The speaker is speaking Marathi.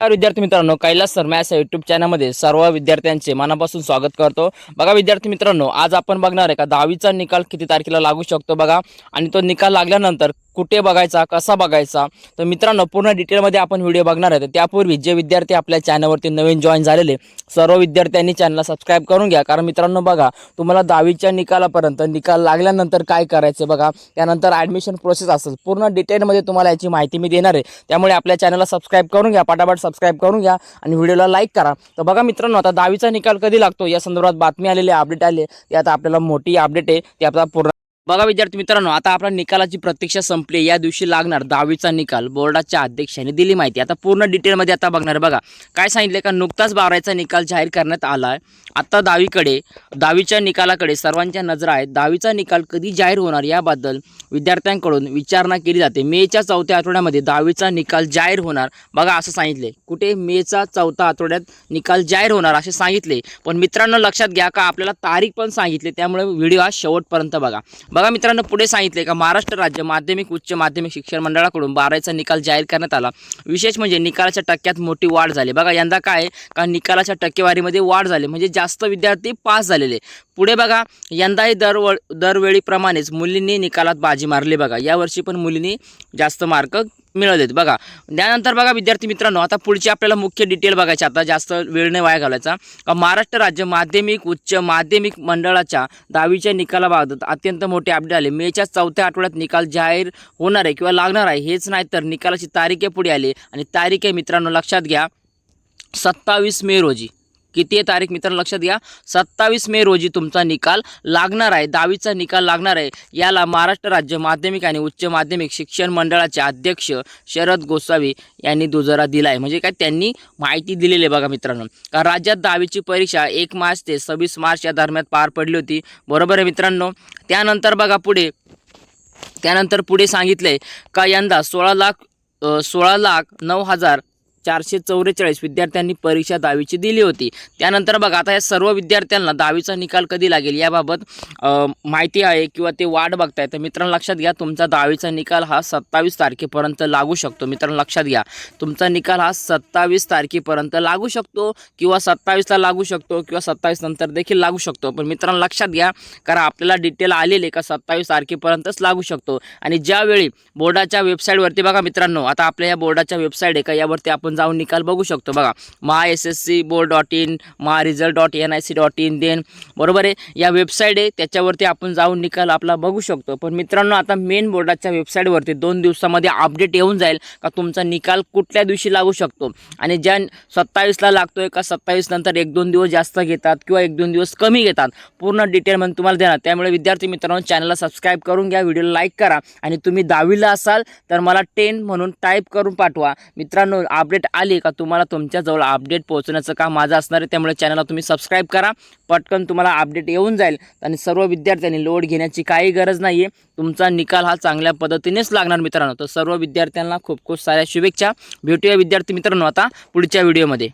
विद्यार्थी मित्रांनो कैलास सर मॅथ्स या युट्यूब चॅनलमध्ये सर्व विद्यार्थ्यांचे मनापासून स्वागत करतो. बघा विद्यार्थी मित्रांनो आज आपण बघणार आहे का दहावीचा निकाल किती तारखेला लागू शकतो बघा. आणि तो निकाल लागल्यानंतर कुठे बघायचा कसा बघायचा तर मित्रांनो पूर्ण डिटेलमध्ये आपण व्हिडिओ बघणार आहे तर त्यापूर्वी जे विद्यार्थी आपल्या चॅनलवरती नवीन जॉईन झालेले सर्व विद्यार्थ्यांनी चॅनलला सबस्क्राईब करून घ्या. कारण मित्रांनो बघा तुम्हाला दहावीच्या निकालापर्यंत निकाल लागल्यानंतर काय करायचं बघा त्यानंतर ॲडमिशन प्रोसेस असेल. पूर्ण डिटेलमध्ये तुम्हाला याची माहिती मी देणार आहे. त्यामुळे आपल्या चॅनलला सबस्क्राईब करून घ्या पटापट सबस्क्राईब करून घ्या आणि व्हिडिओला लाईक करा. तर बघा मित्रांनो आता दहावीचा निकाल कधी लागतो? या संदर्भात बातमी आलेली अपडेट आली ती आता आपल्याला मोठी अपडेट आहे. ती आता पूर्ण बघा विद्यार्थी मित्रांनो आता आपल्या निकालाची प्रतीक्षा संपली. या दिवशी लागणार दहावीचा निकाल. बोर्डाच्या अध्यक्षाने दिली माहिती. आता पूर्ण डिटेलमध्ये आता बघणार. बघा काय सांगितलं का? नुकताच बारावीचा निकाल जाहीर करण्यात आला आहे आता दहावीकडे दहावीच्या निकालाकडे सर्वांच्या नजरा आहेत दहावीचा निकाल कधी जाहीर होणार याबद्दल विद्यार्थ्यांकडून विचारणा केली जाते. मेच्या चौथ्या आठवड्यामध्ये दहावीचा निकाल जाहीर होणार. बघा असं सांगितले कुठे? मेचा चौथा आठवड्यात निकाल जाहीर होणार असे सांगितले. पण मित्रांनो लक्षात घ्या का? आपल्याला तारीख पण सांगितले. त्यामुळे व्हिडिओ हा शेवटपर्यंत बघा. बघा मित्रांनो पुढे सांगितले का महाराष्ट्र राज्य माध्यमिक उच्च माध्यमिक शिक्षण मंडळाकडून बारावीचा निकाल जाहीर करण्यात आला. विशेष म्हणजे निकालाच्या टक्क्यात मोठी वाढ झाली. बघा यंदा काय का निकालाच्या टक्केवारीमध्ये वाढ झाली. म्हणजे जास्त विद्यार्थी पास झालेले. पुढे बघा यंदाही दरव दरवेळीप्रमाणेच मुलींनी निकालात बाजी मारली बघा. यावर्षी पण मुलींनी जास्त मार्क मिळवलेत बघा. त्यानंतर बघा विद्यार्थी मित्रांनो आता पुढची आपल्याला मुख्य डिटेल बघायची. आता जास्त वेळ नाही वाया घालायचा. महाराष्ट्र राज्य माध्यमिक उच्च माध्यमिक मंडळाच्या दहावीच्या निकालाबाबत अत्यंत मोठे अपडेट आले. मेच्या चौथ्या आठवड्यात निकाल जाहीर होणार आहे किंवा लागणार आहे हेच नाही तर निकालाची तारीखे पुढे आली. आणि तारीख आहे मित्रांनो लक्षात घ्या सत्तावीस मे रोजी. किती आहे तारीख मित्रांनो? लक्षात घ्या. सत्तावीस मे रोजी तुमचा निकाल लागणार आहे. दहावीचा निकाल लागणार आहे. याला महाराष्ट्र राज्य माध्यमिक आणि उच्च माध्यमिक शिक्षण मंडळाचे अध्यक्ष शरद गोसावी यांनी दुजोरा दिला आहे म्हणजे काय? त्यांनी माहिती दिलेली आहे बघा मित्रांनो. कारण राज्यात दहावीची परीक्षा एक मार्च ते सव्वीस मार्च या दरम्यान पार पडली होती. बरोबर आहे मित्रांनो? त्यानंतर बघा पुढे. त्यानंतर पुढे सांगितले का यंदा सोळा लाख सोळा लाख नऊ हजार चारशे चौवेचाळीस विद्यार्थ्यांनी परीक्षा दहावीची दिली होती. त्यानंतर बघा आता या सर्व विद्यार्थ्यांना दहावीचा निकाल कधी लागेल याबाबत माहिती आहे किंवा ते वाट बघताय तर मित्रांनो लक्षात घ्या तुमचा दहावीचा निकाल हा सत्तावीस तारखेपर्यंत लागू शकतो. मित्रांनो लक्षात घ्या तुमचा निकाल हा सत्तावीस तारखेपर्यंत लागू शकतो किंवा सत्तावीसला लागू शकतो किंवा सत्तावीस नंतर देखील लागू शकतो. पण मित्रांनो लक्षात घ्या कारण आपल्याला डिटेल आलेले का सत्तावीस तारखेपर्यंतच लागू शकतो. आणि ज्यावेळी बोर्डाच्या वेबसाईटवरती बघा मित्रांनो आता आपल्या या बोर्डाच्या वेबसाईट आहे का यावरती आपण जाऊन निकाल बघू शकतो. बघा Maha S S C board dot in Maha result dot N I C dot in then बरोबर आहे? या वेबसाईट आहे त्याच्यावरती आपण जाऊन निकाल आपला बघू शकतो. पण मित्रांनो आता मेन बोर्डाच्या वेबसाईटवरती दोन दिवसामध्ये अपडेट येऊन जाईल का तुमचा निकाल कुठल्या दिवशी लागू शकतो? आणि ज्या सत्तावीसला लागतो आहे का सत्तावीस नंतर एक दोन दिवस जास्त घेतात किंवा एक दोन दिवस कमी घेतात? पूर्ण डिटेलमध्ये तुम्हाला देणार. त्यामुळे विद्यार्थी मित्रांनो चॅनलला सबस्क्राईब करून घ्या व्हिडिओला लाईक करा. आणि तुम्ही दहावीला असाल तर मला टेन म्हणून टाईप करून पाठवा. मित्रांनो अपडेट अपडेट आली का तुम्हाला तुमच्याजवळ अपडेट पोहोचण्याचं काम माझं असणार आहे त्यामुळे चॅनलला तुम्ही सबस्क्राईब करा. पटकन तुम्हाला अपडेट येऊन जाईल. आणि सर्व विद्यार्थ्यांनी लोड घेण्याची काही गरज नाही आहे तुमचा निकाल हा चांगल्या पद्धतीनेच लागणार मित्रांनो. तर सर्व विद्यार्थ्यांना खूप खूप साऱ्या शुभेच्छा. भेटूया विद्यार्थी मित्रांनो आता पुढच्या व्हिडिओमध्ये